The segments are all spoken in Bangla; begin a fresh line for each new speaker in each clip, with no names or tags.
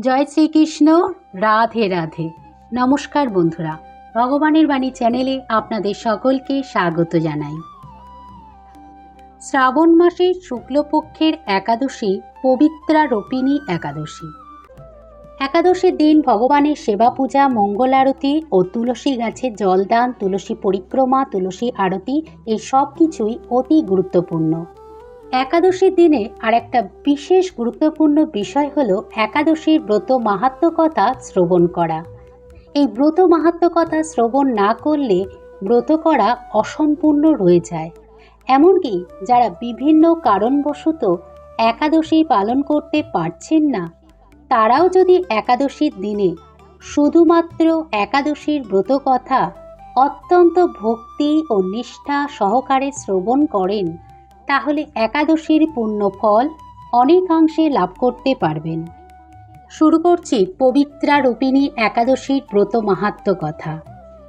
জয় শ্রীকৃষ্ণ, রাধে রাধে। নমস্কার বন্ধুরা, ভগবানের বাণী চ্যানেলে আপনাদের সকলকে স্বাগত জানাই। শ্রাবণ মাসের শুক্লপক্ষের একাদশী পবিত্রা রোপিণী একাদশী। একাদশীর দিন ভগবানের সেবা পূজা, মঙ্গল আরতি ও তুলসী গাছে জলদান, তুলসী পরিক্রমা, তুলসী আরতি এই সব কিছুই অতি গুরুত্বপূর্ণ। একাদশীর দিনে আর একটা বিশেষ গুরুত্বপূর্ণ বিষয় হল একাদশীর ব্রত মাহাত্মকতা শ্রবণ করা। এই ব্রত মাহাত্মকতা শ্রবণ না করলে ব্রত করা অসম্পূর্ণ রয়ে যায়। এমনকি যারা বিভিন্ন কারণবশত একাদশী পালন করতে পারছেন না, তারাও যদি একাদশীর দিনে শুধুমাত্র একাদশীর ব্রত কথা অত্যন্ত ভক্তি ও নিষ্ঠা সহকারে শ্রবণ করেন তাহলে একাদশীর পূর্ণ ফল অনেকাংশে লাভ করতে পারবেন। শুরু করছি পবিত্রা রূপিণী একাদশীর ব্রত মাহাত্ম কথা।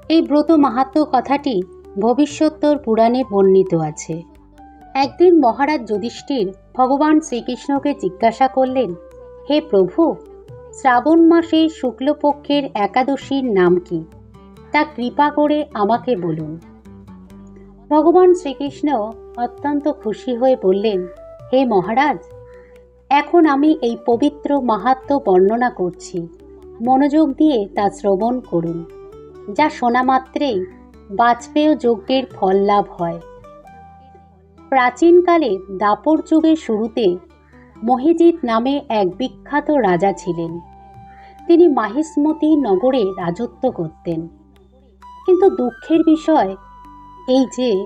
এই ব্রত মাহাত্ম কথাটি ভবিষ্যত্তর পুরাণে বর্ণিত আছে। একদিন মহারাজ যুধিষ্ঠির ভগবান শ্রীকৃষ্ণকে জিজ্ঞাসা করলেন, হে প্রভু, শ্রাবণ মাসে শুক্লপক্ষের একাদশীর নাম কি? তা কৃপা করে আমাকে বলুন। ভগবান শ্রীকৃষ্ণ অত্যন্ত খুশি হয়ে বললেন, হে মহারাজ, এখন আমি এই পবিত্র মাহাত্ম বর্ণনা করছি। মনোযোগ দিয়ে তা শ্রবণ করুন, যা শোনা মাত্রেই বাজপেয় যজ্ঞের ফল লাভ হয়। প্রাচীনকালে দাপর যুগের শুরুতে মহিজিৎ নামে এক বিখ্যাত রাজা ছিলেন। তিনি মাহিসমতি নগরে রাজত্ব করতেন। কিন্তু দুঃখের বিষয় এই যে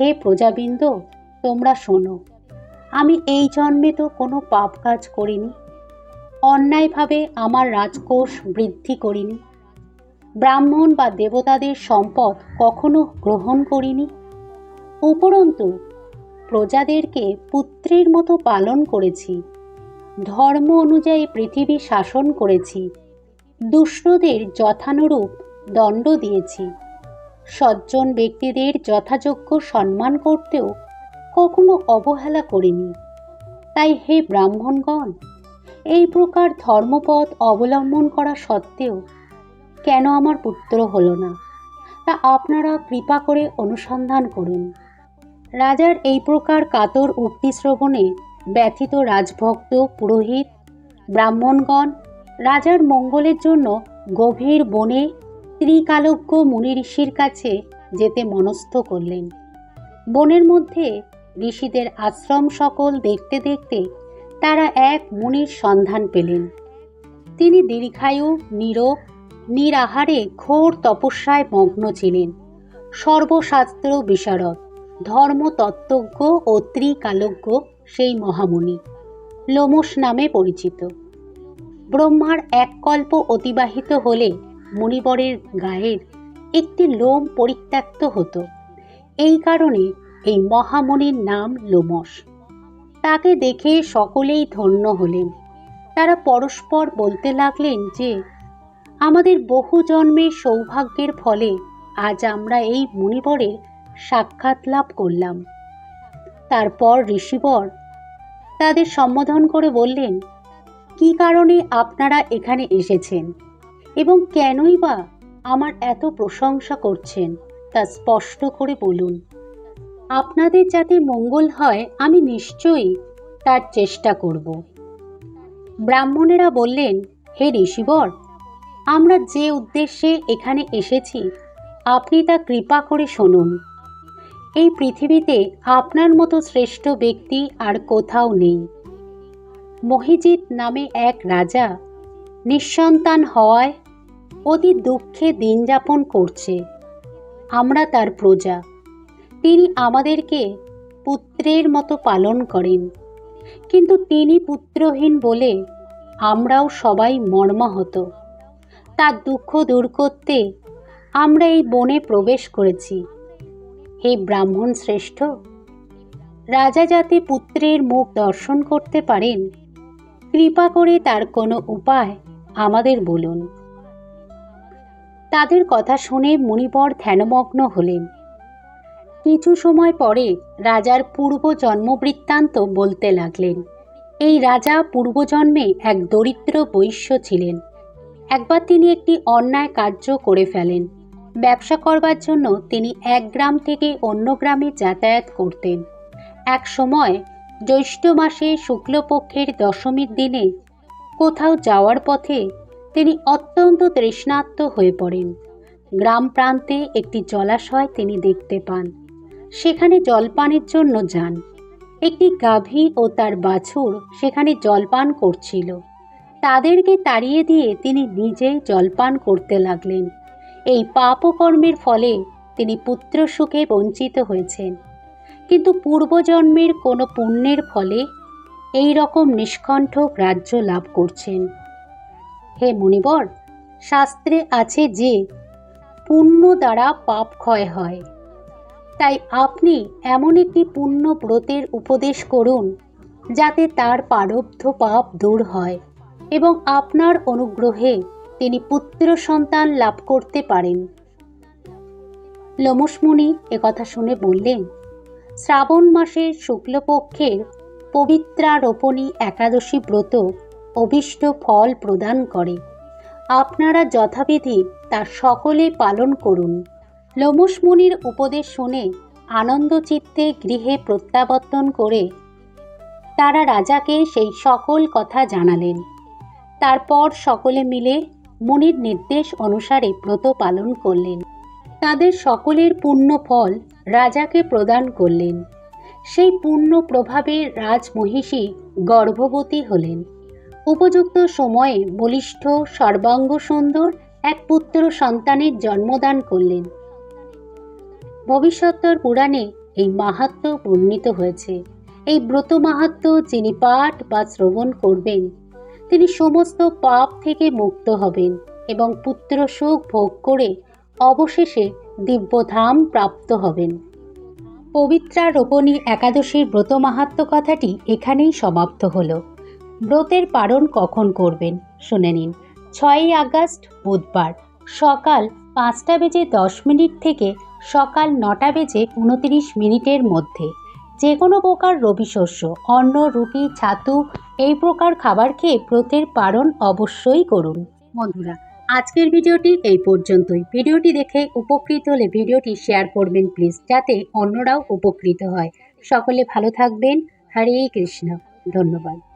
হে প্রজাবৃন্দ, তোমরা শোনো। আমি এই জন্মে তো কোনো পাপ কাজ করিনি। অন্যায়ভাবে আমার রাজকোষ বৃদ্ধি করিনি। ব্রাহ্মণ বা দেবতাদের সম্পদ কখনো গ্রহণ করিনি। উপরন্তু, প্রজাদেরকে পুত্রের মতো পালন করেছি। ধর্ম অনুযায়ী পৃথিবী শাসন করেছি। দুষ্টদের যথানুরূপ দণ্ড দিয়েছি। সজ্জন ব্যক্তিদের যথাযোগ্য সম্মান করতেও কখনো অবহেলা করিনি। তাই হে ব্রাহ্মণগণ, এই প্রকার ধর্মপথ অবলম্বন করা সত্ত্বেও কেন আমার পুত্র হলো না? তা আপনারা কৃপা করে অনুসন্ধান করুন। রাজার এই প্রকার কাতর উক্তি শ্রবণে ব্যথিত রাজভক্ত, পুরোহিত, ব্রাহ্মণগণ রাজার মঙ্গলের জন্য গভীর বনে ত্রিকালজ্ঞ মুনি ঋষির কাছে যেতে মনস্থ করলেন। বনের মধ্যে ঋষিদের আশ্রম সকল দেখতে দেখতে তারা এক মুনির সন্ধান পেলেন। তিনি দীর্ঘায়ু, নীরব, নিরাহারে ঘোর তপস্যায় মগ্ন ছিলেন। সর্বশাস্ত্র বিশারদ, ধর্মতত্ত্বজ্ঞ ও ত্রিকালজ্ঞ সেই মহামুনি লোমস নামে পরিচিত। ব্রহ্মার এক কল্প অতিবাহিত হলে মণিবরের গায়ের একটি লোম পরিত্যক্ত হতো। এই কারণে এই মহামুনির নাম লোমস তাকে দেখে সকলেই ধন্য হলেন। তারা পরস্পর বলতে লাগলেন যে, আমাদের বহু জন্মের সৌভাগ্যের ফলে আজ আমরা এই মুনিবরের সাক্ষাৎ লাভ করলাম। তারপর ঋষিবর তাদের সম্বোধন করে বললেন, কি কারণে আপনারা এখানে এসেছেন? এবং কেনই বা আমার এত প্রশংসা করছেন, তা স্পষ্ট করে বলুন। আপনাদের যাতে মঙ্গল হয়, আমি নিশ্চয়ই তার চেষ্টা করব। ব্রাহ্মণেরা বললেন, হে ঋষিবর, আমরা যে উদ্দেশ্যে এখানে এসেছি, আপনি তা কৃপা করে শুনুন। এই পৃথিবীতে আপনার মতো শ্রেষ্ঠ ব্যক্তি আর কোথাও নেই। মহিজিৎ নামে এক রাজা নিঃসন্তান হওয়ায় অতি দুঃখে দিন যাপন করছে। আমরা তার প্রজা। তিনি আমাদেরকে পুত্রের মতো পালন করেন। কিন্তু তিনি পুত্রহীন বলে আমরাও সবাই মর্মাহত। তার দুঃখ দূর করতে আমরা এই বনে প্রবেশ করেছি। হে ব্রাহ্মণ শ্রেষ্ঠ, রাজা যাতে পুত্রের মুখ দর্শন করতে পারেন, কৃপা করে তার কোনো উপায় আমাদের বলুন। তাদের কথা শুনে মুনিবর ধ্যানমগ্ন হলেন। কিছু সময় পরে রাজার পূর্ব জন্মবৃত্তান্ত বলতে লাগলেন, এই রাজা পূর্বজন্মে এক দরিদ্র বৈশ্য ছিলেন। একবার তিনি একটি অন্যায় কার্য করে ফেলেন। ব্যবসা করবার জন্য তিনি এক গ্রাম থেকে অন্য গ্রামে যাতায়াত করতেন। এক সময় জ্যৈষ্ঠ মাসে শুক্লপক্ষের দশমীর দিনে কোথাও যাওয়ার পথে তিনি অত্যন্ত তৃষ্ণার্ত হয়ে পড়েন। গ্রাম প্রান্তে একটি জলাশয় তিনি দেখতে পান। সেখানে জলপানের জন্য যান। একটি গাভী ও তার বাছুর সেখানে জলপান করছিল। তাদেরকে তাড়িয়ে দিয়ে তিনি নিজেই জলপান করতে লাগলেন। এই পাপকর্মের ফলে তিনি পুত্র সুখে বঞ্চিত হয়েছেন। কিন্তু পূর্বজন্মের কোনো পুণ্যের ফলে এই রকম নিষ্কণ্ঠক রাজ্য লাভ করছেন। হে মুনিবর শাস্ত্রে আছে যে, পুণ্য দ্বারা পাপ ক্ষয় হয়। তাই আপনি এমন একটি পুণ্য ব্রতের উপদেশ করুন, যাতে তার পারব্ধ পাপ দূর হয় এবং আপনার অনুগ্রহে তিনি পুত্র সন্তান লাভ করতে পারেন। লোমসমুনি একথা শুনে বললেন, শ্রাবণ মাসের শুক্লপক্ষের পবিত্রারোপণী একাদশী ব্রত অভীষ্ট ফল প্রদান করে। আপনারা যথাবিধি তা সকলে পালন করুন। লোমস উপদেশ শুনে আনন্দচিত্তে গৃহে প্রত্যাবর্তন করে তারা রাজাকে সেই সকল কথা জানালেন। তারপর সকলে মিলে মুনির নির্দেশ অনুসারে ব্রত পালন করলেন। তাদের সকলের পূর্ণ ফল রাজাকে প্রদান করলেন। সেই পূর্ণ প্রভাবে রাজমহিষী গর্ভবতী হলেন। উপযুক্ত সময়ে বলিষ্ঠ, সর্বাঙ্গ সুন্দর এক পুত্র সন্তানের জন্মদান করলেন। ভবিষ্যত্তর পুরাণে এই মাহাত্ম বর্ণিত হয়েছে। এই ব্রত মাহাত্ম যিনি পাঠ বা শ্রবণ করবেন, তিনি সমস্ত পাপ থেকে মুক্ত হবেন এবং পুত্র সুখ ভোগ করে অবশেষে দিব্যধাম প্রাপ্ত হবেন। পবিত্রা রোপণী একাদশীর ব্রত মাহাত্ম কথাটি এখানেই সমাপ্ত হলো। ব্রতের পালন কখন করবেন? শুনে নিন। ছয়ই আগস্ট, বুধবার। সকাল পাঁচটা বেজে দশ মিনিট থেকে সকাল নটা বেজে উনতিরিশ মিনিটের মধ্যে। যে কোনো প্রকার রবি শস্য, অন্ন, রুটি, ছাতু, এই প্রকার খাবার খেয়ে ব্রতের পালন অবশ্যই করুন। বন্ধুরা, আজকের ভিডিওটি এই পর্যন্তই। ভিডিওটি দেখে উপকৃত হলে ভিডিওটি শেয়ার করবেন প্লিজ, যাতে অন্যরাও উপকৃত হয়। সকলে ভালো থাকবেন। হরে কৃষ্ণ। ধন্যবাদ।